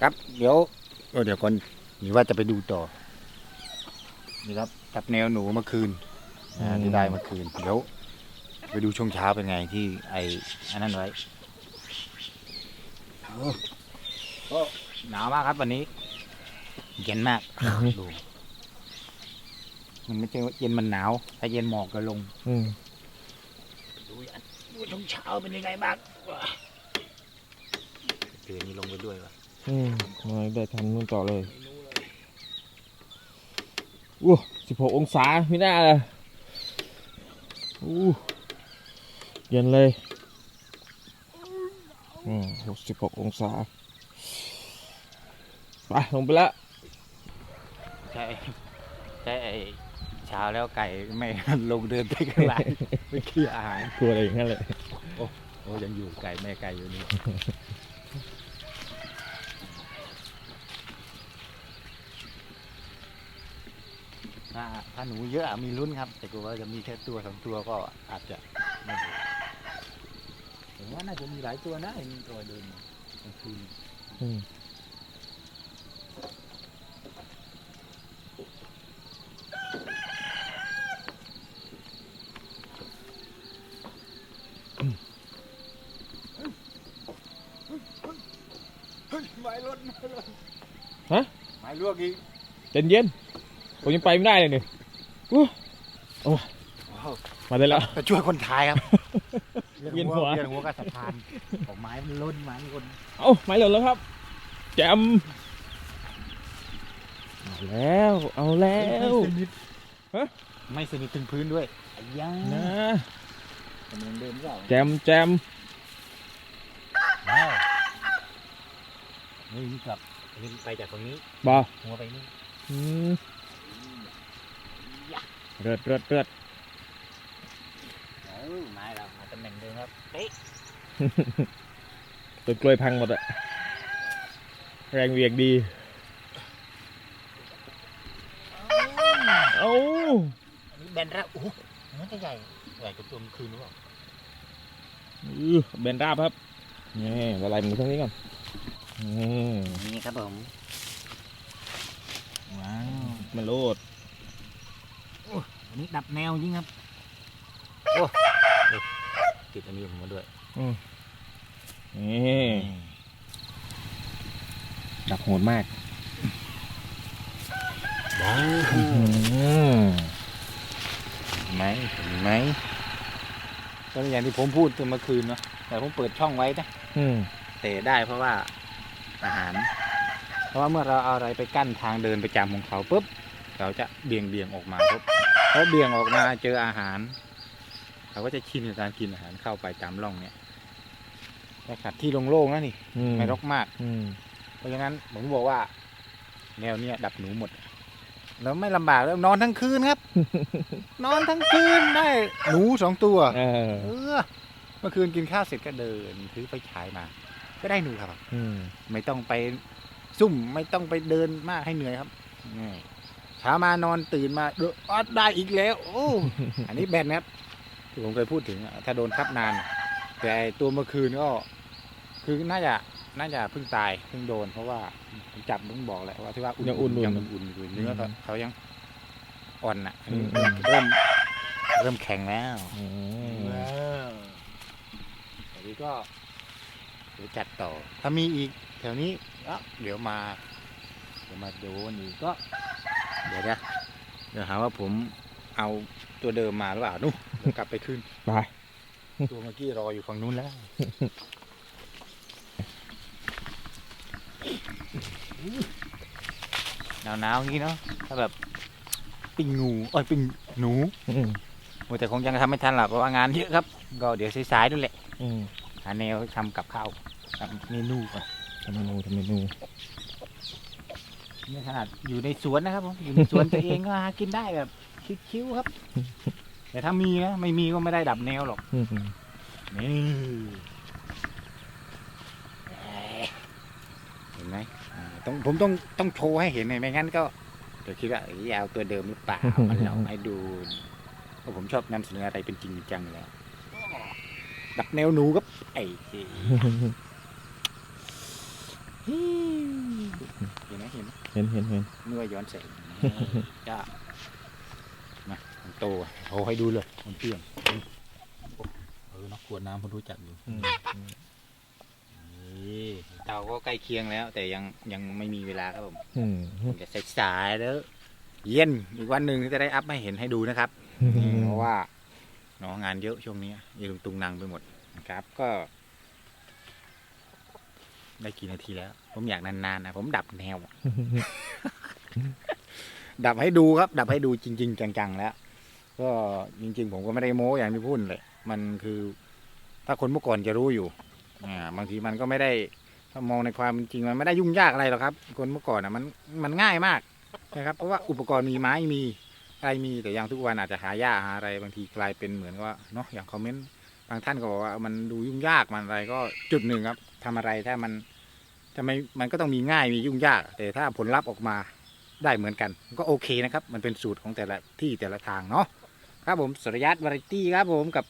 ครับ เดี๋ยวเออเดี๋ยวก่อนนี่ว่าจะไปดูต่อ นี่ครับจับแนวหนูเมื่อคืนอ่าอืมที่ได้เมื่อคืน เดี๋ยว ไปดูช่วงเช้าเป็นไงที่ไออันนั้นไว้โอ้โอ้หนาวมากครับวันนี้ เย็นมากดูมันไม่ใช่ว่าเย็นมันหนาว ถ้าเย็นหมอกก็ลง อืมดูอันดูช่วงเช้าเป็นยังไงบ้างว้าเตือนนี้ลงไปด้วยวะ อืมมาได้ทำนู่นต่อเลยอู้สิบหกองศาไม่น่าเลยอู้เย็นเลยอืมหกสิบหกองศาไปลงไปละใช่ใช่ไอ้เช้าแล้วไก่ไม่ลงเดินไปข้างหลังไปเคลียร์อาหารกลัวอะไรอย่างนั้นเลยโอ้ยังอยู่ไก่แม่ไก่อยู่นี่ ถ้าถ้าหนูเยอะมีลุ้นครับ แต่กูว่าจะมีแค่ตัวสองตัวก็อาจจะไม่ดีผมว่าน่าจะมีหลายตัวนะไอ้นี่ตัวเดินกลางคืนอืมไม้ลดไม้ลดฮะไม้ลวกอีกเย็นเย็น ผมยังไปไม่ได้เลยนี่อู้ว้าวมาได้แล้วจะช่วยคนท้ายครับเวียนหัวเวียนหัวกับสะพานของไม้มันล้นไม้มันล้นเอ้าไม่หล่นแล้วครับแจมเอาแล้ว เอาแล้วไม่สนิทฮะไม่สนิทถึงพื้นด้วยไอ้ยานะกำลังเดินเปล่าแจมแจมว้าวนี่กลับนี่ไปจากตรงนี้บอหัวไปนี่อืม เลือดเลือดเลือดเออไม้เรามาตำแหน่งเดิมครับเป๊ะต้นกล้วยพังหมดอะแรงเหวียงดีเอ้าอันนี้แบนแล้วโอ้โหมันจะใหญ่ใหญ่กว่าตัวเมื่อคืนหรือเปล่าอื้อเบนราบครับ นี่ละลายมือตรงนี้ก่อนอืมนี่ครับผม ว้าว มันโลด อันนี้ดับแนวจริงครับ โอ้เอ๊ะติดอันนี้ผมมาด้วยนี่ดับโหดมากว้าวอืมเห็นไหมเห็นไหมก็อย่างที่ผมพูดตัวเมื่อคืนเนาะแต่ผมเปิดช่องไว้นะอืมเตะได้เพราะว่าอาหาร เพราะว่าเมื่อเราเอาอะไรไปกั้นทางเดินประจำของเขาปุ๊บเขาจะเบี่ยงเบี่ยงออกมาปุ๊บ เพราะเบี่ยงออกมาเจออาหาร เขาก็จะชินกับการกินอาหารเข้าไปตามร่องเนี่ยแต่ขัดที่โล่งๆนะนี่อืมไม่รกมาก อืมเพราะฉะนั้นผมบอกว่า แนวเนี้ยดับหนูหมด แล้วไม่ลำบากแล้วนอนทั้งคืนครับ นอนทั้งคืนได้หนูสองตัวเออเออเมื่อคืนกินข้าวเสร็จก็เดินถือไฟฉายมา ก็ได้หนูครับ อืมไม่ต้องไปซุ่มไม่ต้องไปเดินมากให้เหนื่อยครับนี่ เช้ามานอนตื่นมาออออดได้อีกแล้ว โอ้อันนี้แบนนะครับที่ผมเคยพูดถึงถ้าโดนทับนาน แต่ตัวเมื่อคืนก็ คือน่าจะน่าจะเพิ่งตายเพิ่งโดน เพราะว่าผมจับมึงบอกแหละว่าที่ว่าอุ่นยังอุ่นยังอุ่นอยู่เนื้อเขายังอ่อนอะเริ่มเริ่มแข็งแล้วอันนี้ก็เดี๋ยวจัดต่อ ถ้ามีอีกแถวนี้เดี๋ยวมา เดี๋ยวมาดูนี่ก็ เดี๋ยวนะเดี๋ยวหาว่าผมเอาตัวเดิมมาหรือเปล่านู่นเดี๋ยวกลับไปขึ้น ไป ตัวเมื่อกี้รออยู่ฝั่งนู้นแล้ว หนาวหนาวๆอย่างนี้เนาะถ้าแบบปิ้งงูเอ้ยปิ้งหนูอืมโอ้แต่คงยังทำไม่ทันหรอกเพราะว่างานเยอะครับ ก็เดี๋ยวสายๆด้วยแหละอืมหาแนวทำกับข้าวทำเมนูก่อนทำเมนูทำเมนู นี่ขนาดอยู่ในสวนนะครับผมอยู่ในสวนตัวเองก็หากินได้แบบคิ้วๆครับ แต่ถ้ามีนะไม่มีก็ไม่ได้ดับแนวหรอกอืมนี่เห็นไหมอ่าต้องผมต้องต้องโชว์ให้เห็นหน่อยไม่งั้นก็เดี๋ยวคิดว่าเอ้ยเอาตัวเดิมหรือเปล่ามันหลอกให้ดูเพราะผมชอบนำเสนออะไรเป็นจริงเป็นจังอยู่แล้วดับแนวหนูครับไอ้ เห็นไหมเห็นไหมเห็นเห็นเห็นเมื่อย้อนแสงจ้ามามันโตอะโอ้ให้ดูเลยมันเปรี้ยงเออเนาะขวดน้ำเขารู้จักอยู่อืมนี่เตาก็ใกล้เคียงแล้ว แต่ยังยังไม่มีเวลาครับผมอืมมันจะสายๆแล้ว เย็นอีกวันหนึ่งจะได้อัพให้เห็นให้ดูนะครับนี่เพราะว่าเนาะงานเยอะช่วงนี้ยืมตุงนังไปหมดนะครับ ก็ ได้กี่นาทีแล้ว ผมอยากนานๆนะผมดับแนว ดับให้ดูครับ ดับให้ดูจริง ๆ จังๆแล้ว ก็จริง ๆ ผมก็ไม่ได้โม้อย่างที่พูดเลย มันคือ ถ้าคนเมื่อก่อนจะรู้อยู่ อ่า บางทีมันก็ไม่ได้ถ้ามองในความจริงมันไม่ได้ยุ่งยากอะไรหรอกครับ คนเมื่อก่อนอะมันมันง่ายมากนะครับ เพราะว่าอุปกรณ์มีไม้มีอะไรมีแต่อย่างทุกวันอาจจะหายากหาอะไรบางทีกลายเป็นเหมือนว่าเนาะอย่างคอมเมนต์ บางท่านก็บอกว่ามันดูยุ่งยากมันอะไรก็จุดหนึ่งครับทำอะไรถ้ามันทำไมมันก็ต้องมีง่ายมียุ่งยาก แต่ถ้าผลลัพธ์ออกมาได้เหมือนกัน ก็โอเคนะครับ มันเป็นสูตรของแต่ละที่แต่ละทางเนาะครับผมสรยัตวาไรตี้ครับผมกับ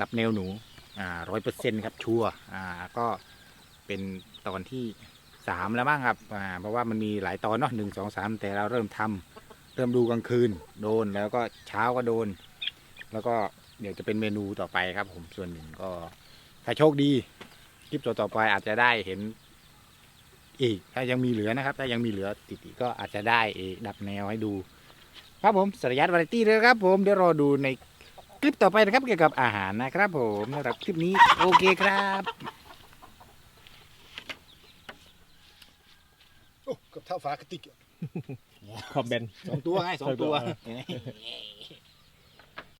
ดับแนวหนูอ่าร้อยเปอร์เซ็นต์ครับชัวร์อ่าก็เป็นตอนที่สามแล้วบ้างครับอ่าเพราะว่ามันมีหลายตอนเนาะหนึ่งสองสามแต่เราเริ่มทำเริ่มดูกลางคืนโดนแล้วก็เช้าก็โดน แล้วก็ เดี๋ยวจะเป็นเมนูต่อไปครับ ผมส่วนหนึ่งก็ถ้าโชคดีคลิปต่อๆไปอาจจะได้เห็นอีกถ้ายังมีเหลือนะครับ ถ้ายังมีเหลือติดๆก็อาจจะได้เอกดับแนวให้ดู ครับผมสรยัตวาไรตี้เลยครับ ผมเดี๋ยวรอดูในคลิปต่อไปนะครับเกี่ยวกับอาหารนะครับผมสำหรับคลิปนี้โอเคครับโอ้กับเท่าฝากระติก ขอบแบนสองตัวไงสองตัวสองตัว